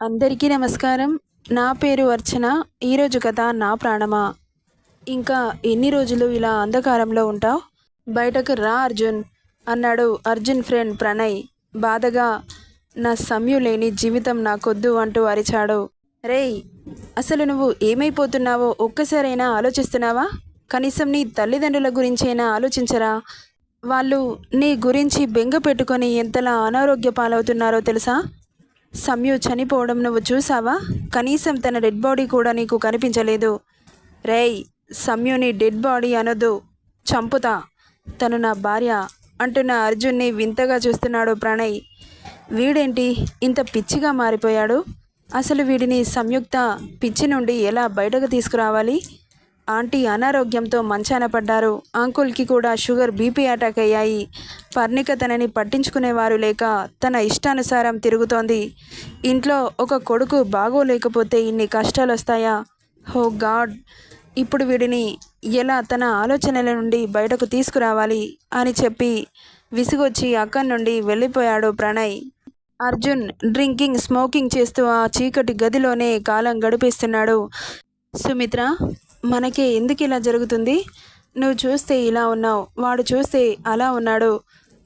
అందరికీ నమస్కారం. నా పేరు అర్చన. ఈరోజు కథ నా ప్రాణమా? ఇంకా ఎన్ని రోజులు ఇలా అంధకారంలో ఉంటావు బయటకు రా అర్జున్ అన్నాడు అర్జున్ ఫ్రెండ్ ప్రణయ్. బాధగా నా సమయం లేని జీవితం నాకొద్దు అంటూ అరిచాడు. రేయ్ అసలు నువ్వు ఏమైపోతున్నావో ఒక్కసారైనా ఆలోచిస్తున్నావా? కనీసం నీ తల్లిదండ్రుల గురించైనా ఆలోచించరా? వాళ్ళు నీ గురించి బెంగ పెట్టుకొని ఎంతలా అనారోగ్య పాలవుతున్నారో తెలుసా? సమ్యు చనిపోవడం నువ్వు చూసావా? కనీసం తన డెడ్ బాడీ కూడా నీకు కనిపించలేదు. రేయ్ సమ్యుని డెడ్ బాడీ అనొద్దు. చంపుతా. తను నా భార్య అంటున్న అర్జున్ని వింతగా చూస్తున్నాడు ప్రణయ్. వీడేంటి ఇంత పిచ్చిగా మారిపోయాడు? అసలు వీడిని సంయుక్త పిచ్చి నుండి ఎలా బయటకు తీసుకురావాలి? ఆంటీ అనారోగ్యంతో మంచాన పడ్డారు. అంకుల్కి కూడా షుగర్ బీపీ అటాక్ అయ్యాయి. పర్ణిక తనని పట్టించుకునేవారు లేక తన ఇష్టానుసారం తిరుగుతోంది. ఇంట్లో ఒక కొడుకు బాగోలేకపోతే ఇన్ని కష్టాలు వస్తాయా హో గాడ్! ఇప్పుడు వీడిని ఎలా తన ఆలోచనల నుండి బయటకు తీసుకురావాలి అని చెప్పి విసుగొచ్చి అక్కడి నుండి వెళ్ళిపోయాడు ప్రణయ్. అర్జున్ డ్రింకింగ్ స్మోకింగ్ చేస్తూ ఆ చీకటి గదిలోనే కాలం గడిపేస్తున్నాడు. సుమిత్ర మనకే ఎందుకు ఇలా జరుగుతుంది? నువ్వు చూస్తే ఇలా ఉన్నావు వాడు చూస్తే అలా ఉన్నాడు.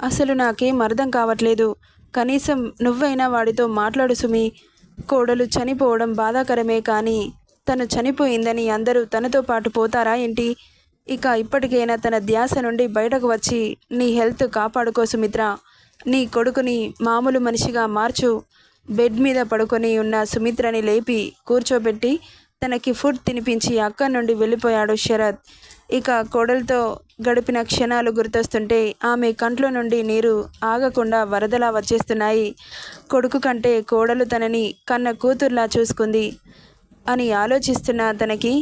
అసలు నాకేం అర్థం కావట్లేదు. కనీసం నువ్వైనా వాడితో మాట్లాడు సుమి. కోడలు చనిపోవడం బాధాకరమే కానీ తను చనిపోయిందని అందరూ తనతో పాటు పోతారా ఏంటి? ఇక ఇప్పటికైనా తన ధ్యాస నుండి బయటకు వచ్చి నీ హెల్త్ కాపాడుకో సుమిత్ర. నీ కొడుకుని మామూలు మనిషిగా మార్చు. బెడ్ మీద పడుకొని ఉన్న సుమిత్రని లేపి కూర్చోబెట్టి తనకి ఫుడ్ తినిపించి అక్కడి నుండి వెళ్ళిపోయాడు శరత్. ఇక కోడలతో గడిపిన క్షణాలు గుర్తొస్తుంటే ఆమె కంట్లో నుండి నీరు ఆగకుండా వరదలా వచ్చేస్తున్నాయి. కొడుకు కంటే కోడలు తనని కన్న కూతుర్లా చూసుకుంది అని ఆలోచిస్తున్న తనకి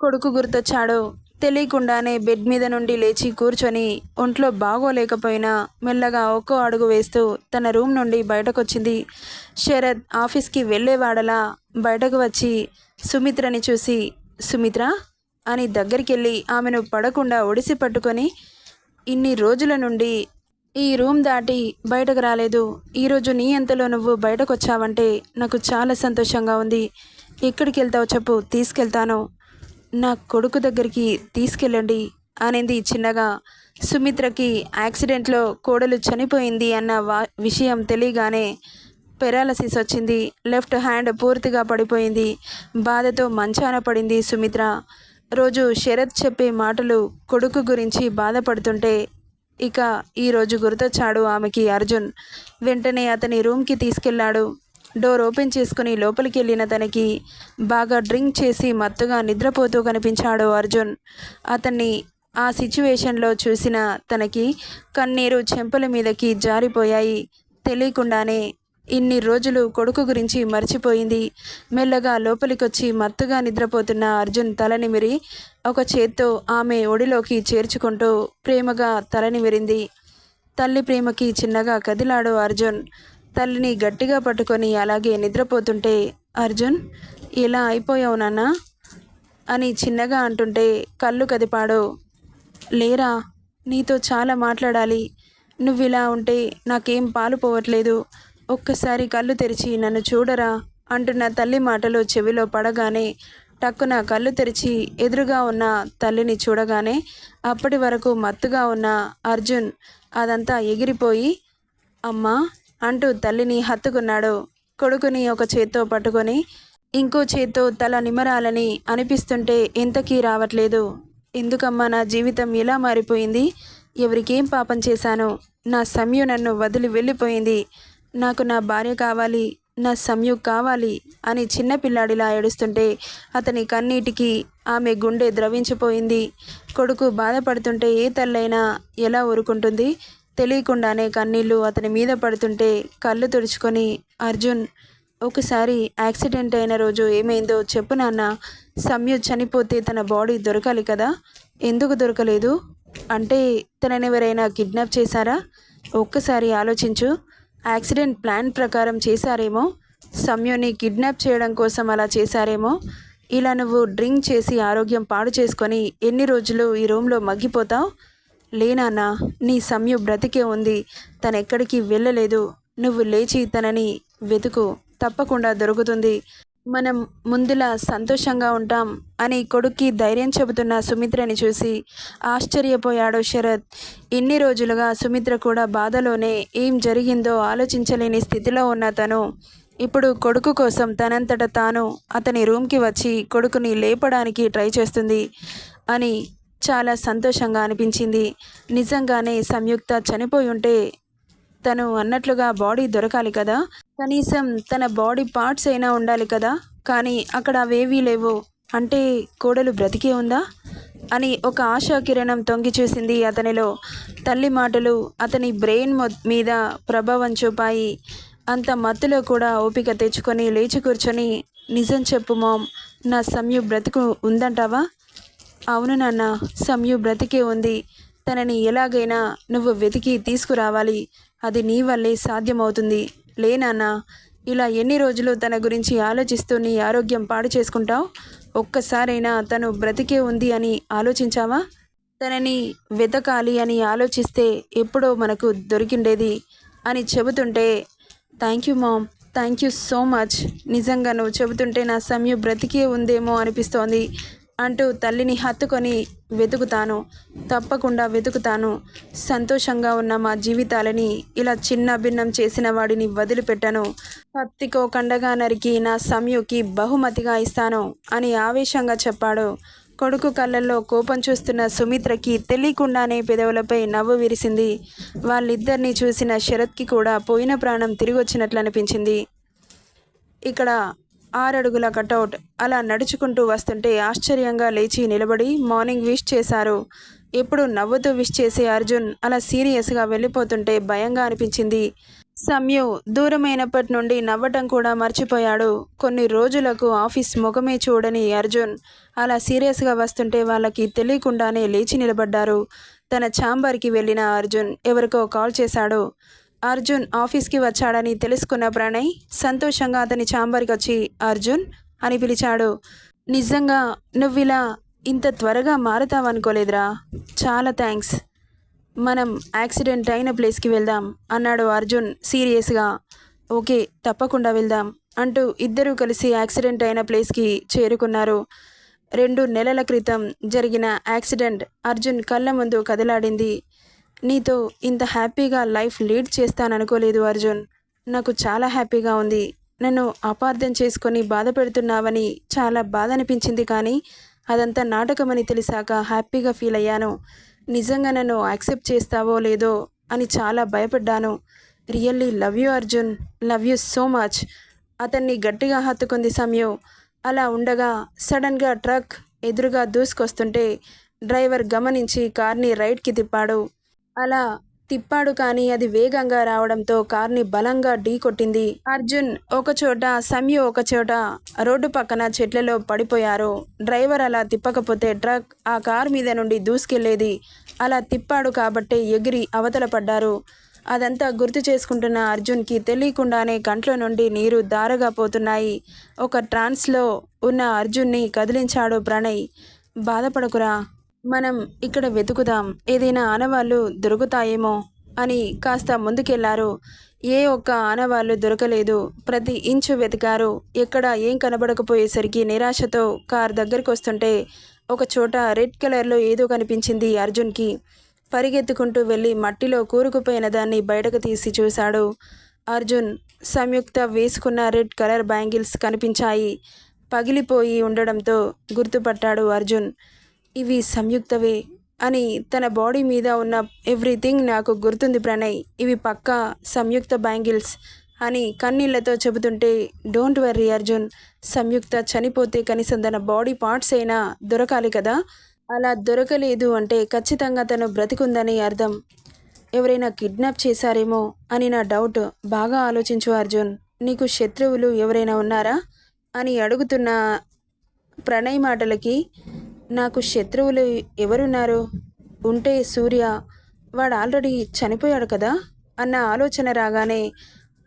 కొడుకు గుర్తొచ్చాడు తెలియకుండానే బెడ్ మీద నుండి లేచి కూర్చొని ఒంట్లో బాగోలేకపోయినా మెల్లగా ఒక్కో అడుగు వేస్తూ తన రూమ్ నుండి బయటకొచ్చింది. శరత్ ఆఫీస్కి వెళ్ళేవాడలా బయటకు వచ్చి సుమిత్రని చూసి సుమిత్ర అని దగ్గరికి వెళ్ళి ఆమెను పడకుండా ఒడిసి పట్టుకొని ఇన్ని రోజుల నుండి ఈ రూమ్ దాటి బయటకు రాలేదు. ఈరోజు నీ అంతలో నువ్వు బయటకు వచ్చావంటే నాకు చాలా సంతోషంగా ఉంది. ఎక్కడికి వెళ్తావు చెప్పు తీసుకెళ్తాను. నా కొడుకు దగ్గరికి తీసుకెళ్ళండి అనేది చిన్నగా. సుమిత్రకి యాక్సిడెంట్లో కోడలు చనిపోయింది అన్న వా విషయం తెలియగానే పెరాలసిస్ వచ్చింది. లెఫ్ట్ హ్యాండ్ పూర్తిగా పడిపోయింది. బాధతో మంచాన పడింది సుమిత్ర. రోజు శరత్ చెప్పే మాటలు కొడుకు గురించి బాధపడుతుంటే ఇక ఈరోజు గుర్తొచ్చాడు ఆమెకి అర్జున్. వెంటనే అతని రూమ్కి తీసుకెళ్ళాడు. డోర్ ఓపెన్ చేసుకుని లోపలికి వెళ్ళిన తనకి బాగా డ్రింక్ చేసి మత్తుగా నిద్రపోతూ కనిపించాడు అర్జున్. అతన్ని ఆ సిచ్యువేషన్లో చూసిన తనకి కన్నీరు చెంపల మీదకి జారిపోయాయి. తెలియకుండానే ఇన్ని రోజులు కొడుకు గురించి మర్చిపోయింది. మెల్లగా లోపలికొచ్చి మత్తుగా నిద్రపోతున్న అర్జున్ తలనిమిరి ఒక చేత్తో ఆమె ఒడిలోకి చేర్చుకుంటూ ప్రేమగా తలనిమిరింది తల్లి ప్రేమకి చిన్నగా కదిలాడు అర్జున్. తల్లిని గట్టిగా పట్టుకొని అలాగే నిద్రపోతుంటే అర్జున్ ఇలా అయిపోయావు నాన్న అని చిన్నగా అంటుంటే కళ్ళు కదిపాడు. లేరా నీతో చాలా మాట్లాడాలి. నువ్వు ఇలా ఉంటే నాకేం పాలు పోవట్లేదు. ఒక్కసారి కళ్ళు తెరిచి నన్ను చూడరా అంటున్న తల్లి మాటలు చెవిలో పడగానే టక్కున కళ్ళు తెరిచి ఎదురుగా ఉన్న తల్లిని చూడగానే అప్పటి వరకు మత్తుగా ఉన్న అర్జున్ అదంతా ఎగిరిపోయి అమ్మా అంటూ తల్లిని హత్తుకున్నాడు. కొడుకుని ఒక చేత్తో పట్టుకొని ఇంకో చేత్తో తల నిమరాలని అనిపిస్తుంటే ఎంతకీ రావట్లేదు. ఎందుకమ్మా నా జీవితం ఇలా మారిపోయింది? ఎవరికేం పాపం చేశాను? నా సమయం నన్ను వదిలి వెళ్ళిపోయింది. నాకు నా భార్య కావాలి నా సంయుక్ కావాలి అని చిన్నపిల్లాడిలా ఏడుస్తుంటే అతని కన్నీటికి ఆమె గుండె ద్రవించిపోయింది. కొడుకు బాధపడుతుంటే ఏ తల్లైనా ఎలా ఊరుకుంటుంది? తెలియకుండానే కన్నీళ్ళు అతని మీద పడుతుంటే కళ్ళు తుడుచుకొని అర్జున్ ఒకసారి యాక్సిడెంట్ అయిన రోజు ఏమైందో చెప్పు నాన్న. సమ్యు చనిపోతే తన బాడీ దొరకాలి కదా? ఎందుకు దొరకలేదు? అంటే తననెవరైనా కిడ్నాప్ చేశారా? ఒక్కసారి ఆలోచించు. యాక్సిడెంట్ ప్లాన్ ప్రకారం చేశారేమో? సమ్యుని కిడ్నాప్ చేయడం కోసం అలా చేశారేమో? ఇలా నువ్వు డ్రింక్ చేసి ఆరోగ్యం పాడు చేసుకొని ఎన్ని రోజులు ఈ రూమ్లో మగ్గిపోతావు? లేనాన్నా నీ సమ్యు బ్రతికే ఉంది. తనెక్కడికి వెళ్ళలేదు. నువ్వు లేచి తనని వెతుకు. తప్పకుండా దొరుకుతుంది. మనం ముందులా సంతోషంగా ఉంటాం అని కొడుక్కి ధైర్యం చెబుతున్న సుమిత్రని చూసి ఆశ్చర్యపోయాడు శరత్. ఇన్ని రోజులుగా సుమిత్ర కూడా బాధలోనే ఏం జరిగిందో ఆలోచించలేని స్థితిలో ఉన్న తను. ఇప్పుడు కొడుకు కోసం తనంతట తాను అతని రూమ్కి వచ్చి కొడుకుని లేపడానికి ట్రై చేస్తుంది అని చాలా సంతోషంగా అనిపించింది. నిజంగానే సంయుక్త చనిపోయి ఉంటే తను అన్నట్లుగా బాడీ దొరకాలి కదా? కనీసం తన బాడీ పార్ట్స్ అయినా ఉండాలి కదా? కానీ అక్కడ అవేవీ లేవు. అంటే కోడలు బ్రతికే ఉందా? అని ఒక ఆశా కిరణం తొంగి చూసింది అతనిలో. తల్లి మాటలు అతని బ్రెయిన్ మీద ప్రభావం చూపాయి. అంత మత్తులో కూడా ఓపిక తెచ్చుకొని లేచి కూర్చొని నిజం చెప్పు మామ్ నా సమయు బ్రతుకు ఉందంటావా? అవును నాన్న సంయు బ్రతికే ఉంది. తనని ఎలాగైనా నువ్వు వెతికి తీసుకురావాలి. అది నీ వల్లే సాధ్యమవుతుంది. లేనానా ఇలా ఎన్ని రోజులు తన గురించి ఆలోచిస్తూ నీ ఆరోగ్యం పాడు చేసుకుంటావు? ఒక్కసారైనా తను బ్రతికే ఉంది అని ఆలోచించావా? తనని వెతకాలి అని ఆలోచిస్తే ఎప్పుడో మనకు దొరికిండేది అని చెబుతుంటే thank you ma'am thank you so much. నిజంగా నువ్వు చెబుతుంటే నా సమయం బ్రతికే ఉందేమో అనిపిస్తోంది. అంటూ తల్లిని హత్తుకొని వెతుకుతాను. తప్పకుండా వెతుకుతాను. సంతోషంగా ఉన్న మా జీవితాలని ఇలా చిన్న భిన్నం చేసిన వాడిని వదిలిపెట్టను. కత్తికో కండగా నరికి నా సమయుకి బహుమతిగా ఇస్తాను అని ఆవేశంగా చెప్పాడు. కొడుకు కళ్ళల్లో కోపం చూస్తున్న సుమిత్రకి తెలియకుండానే పెదవులపై నవ్వు విరిసింది. వాళ్ళిద్దరినీ చూసిన శరత్కి కూడా పోయిన ప్రాణం తిరిగొచ్చినట్లు అనిపించింది ఇక్కడ ఆరడుగుల కటౌట్ అలా నడుచుకుంటూ వస్తుంటే ఆశ్చర్యంగా లేచి నిలబడి మార్నింగ్ విష్ చేశారు. ఎప్పుడు నవ్వుతూ విష్ చేసే అర్జున్ అలా సీరియస్గా వెళ్ళిపోతుంటే భయంగా అనిపించింది. సమ్యు దూరమైనప్పటి నుండి నవ్వటం కూడా మర్చిపోయాడు. కొన్ని రోజులకు ఆఫీస్ ముఖమే చూడని అర్జున్ అలా సీరియస్గా వస్తుంటే వాళ్ళకి తెలియకుండానే లేచి నిలబడ్డారు. తన ఛాంబర్కి వెళ్ళిన అర్జున్ ఎవరికో కాల్ చేశాడు. అర్జున్ ఆఫీస్కి వచ్చాడని తెలుసుకున్న ప్రణయ్ సంతోషంగా అతని ఛాంబర్కి వచ్చి అర్జున్ అని పిలిచాడు. నిజంగా నువ్విలా ఇంత త్వరగా మారుతావనుకోలేదురా. చాలా థ్యాంక్స్. మనం యాక్సిడెంట్ అయిన ప్లేస్కి వెళ్దాం అన్నాడు అర్జున్ సీరియస్గా. ఓకే తప్పకుండా వెళ్దాం అంటూ ఇద్దరూ కలిసి యాక్సిడెంట్ అయిన ప్లేస్కి చేరుకున్నారు. రెండు నెలల క్రితం జరిగిన యాక్సిడెంట్ అర్జున్ కళ్ళ ముందు కదలాడింది. నీతో ఇంత హ్యాపీగా లైఫ్ లీడ్ చేస్తాననుకోలేదు అర్జున్. నాకు చాలా హ్యాపీగా ఉంది. నన్ను అపార్థం చేసుకొని బాధ పెడుతున్నావని చాలా బాధ అనిపించింది కానీ అదంతా నాటకమని తెలిసాక హ్యాపీగా ఫీల్ అయ్యాను. నిజంగా నన్ను యాక్సెప్ట్ చేస్తావో లేదో అని చాలా భయపడ్డాను. Really love you Arjun. Love you so much. అతన్ని గట్టిగా హత్తుకుంది సమయం. అలా ఉండగా సడన్గా ట్రక్ ఎదురుగా దూసుకొస్తుంటే డ్రైవర్ గమనించి కార్ని రైట్కి తిప్పాడు. అలా తిప్పాడు కానీ అది వేగంగా రావడంతో కార్ని బలంగా ఢీ కొట్టింది. అర్జున్ ఒకచోట సమ్యు ఒకచోట రోడ్డు పక్కన చెట్లలో పడిపోయారు. డ్రైవర్ అలా తిప్పకపోతే ట్రక్ ఆ కార్ మీద నుండి దూసుకెళ్ళేది. అలా తిప్పాడు కాబట్టే ఎగిరి అవతల పడ్డారు. అదంతా గుర్తు చేసుకుంటున్న అర్జున్కి తెలియకుండానే కంట్లో నుండి నీరు దారగా పోతున్నాయి. ఒక ట్రాన్స్లో ఉన్న అర్జున్ని కదిలించాడు ప్రణయ్. బాధపడకురా మనం ఇక్కడ వెతుకుదాం. ఏదైనా ఆనవాళ్ళు దొరుకుతాయేమో అని కాస్త ముందుకెళ్ళారు. ఏ ఒక్క ఆనవాళ్ళు దొరకలేదు. ప్రతి ఇంచు వెతికారు. ఎక్కడ ఏం కనబడకపోయేసరికి నిరాశతో కార్ దగ్గరికి వస్తుంటే ఒక చోట రెడ్ కలర్లో ఏదో కనిపించింది అర్జున్కి. పరిగెత్తుకుంటూ వెళ్ళి మట్టిలో కూరుకుపోయిన దాన్ని బయటకు తీసి చూశాడు అర్జున్. సంయుక్త వేసుకున్న రెడ్ కలర్ బ్యాంగిల్స్ కనిపించాయి. పగిలిపోయి ఉండడంతో గుర్తుపట్టాడు అర్జున్. ఇవి సంయుక్తవే అని తన బాడీ మీద ఉన్న ఎవ్రీథింగ్ నాకు గుర్తుంది ప్రణయ్. ఇవి పక్కా సంయుక్త బ్యాంగిల్స్ అని కన్నీళ్ళతో చెబుతుంటే డోంట్ వర్రీ అర్జున్ సంయుక్త చనిపోతే కనీసం తన బాడీ పార్ట్స్ అయినా దొరకాలి కదా? అలా దొరకలేదు అంటే ఖచ్చితంగా తను బ్రతికుందని అర్థం. ఎవరైనా కిడ్నాప్ చేశారేమో అని నా డౌట్. బాగా ఆలోచించు అర్జున్ నీకు శత్రువులు ఎవరైనా ఉన్నారా అని అడుగుతున్న ప్రణయ్ మాటలకి నాకు శత్రువులు ఎవరున్నారు? ఉంటే సూర్య వాడు ఆల్రెడీ చనిపోయాడు కదా? అన్న ఆలోచన రాగానే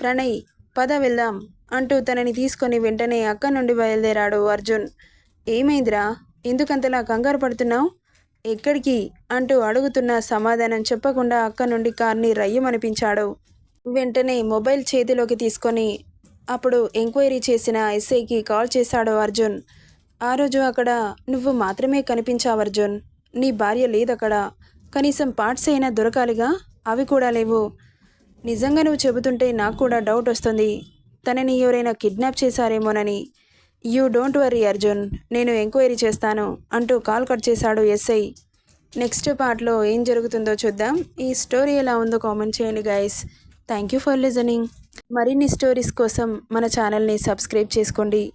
ప్రణయ్ పద వెళ్దాం అంటూ తనని తీసుకొని వెంటనే అక్కడి నుండి బయలుదేరాడు అర్జున్. ఏమైందిరా? ఎందుకంతలా కంగారు పడుతున్నావు? ఎక్కడికి? అంటూ అడుగుతున్న సమాధానం చెప్పకుండా అక్క నుండి కార్ని రయ్యమనిపించాడు. వెంటనే మొబైల్ చేతిలోకి తీసుకొని అప్పుడు ఎంక్వైరీ చేసిన ఎస్ఐకి కాల్ చేశాడు అర్జున్. ఆ రోజు అక్కడ నువ్వు మాత్రమే కనిపించావు అర్జున్. నీ భార్య లేదక్కడ. కనీసం పార్ట్స్ అయినా దొరకాలిగా? అవి కూడా లేవు. నిజంగా నువ్వు చెబుతుంటే నాకు కూడా డౌట్ వస్తుంది. తనని ఎవరైనా kidnap చేశారేమోనని. You don't worry Arjun. నేను ఎంక్వైరీ చేస్తాను అంటూ కాల్ కట్ చేశాడు ఎస్ఐ. నెక్స్ట్ పార్ట్లో ఏం జరుగుతుందో చూద్దాం. ఈ స్టోరీ ఎలా ఉందో కామెంట్ చేయండి guys. Thank you for listening. మరిన్ని స్టోరీస్ కోసం మన ఛానల్ని సబ్స్క్రైబ్ చేసుకోండి.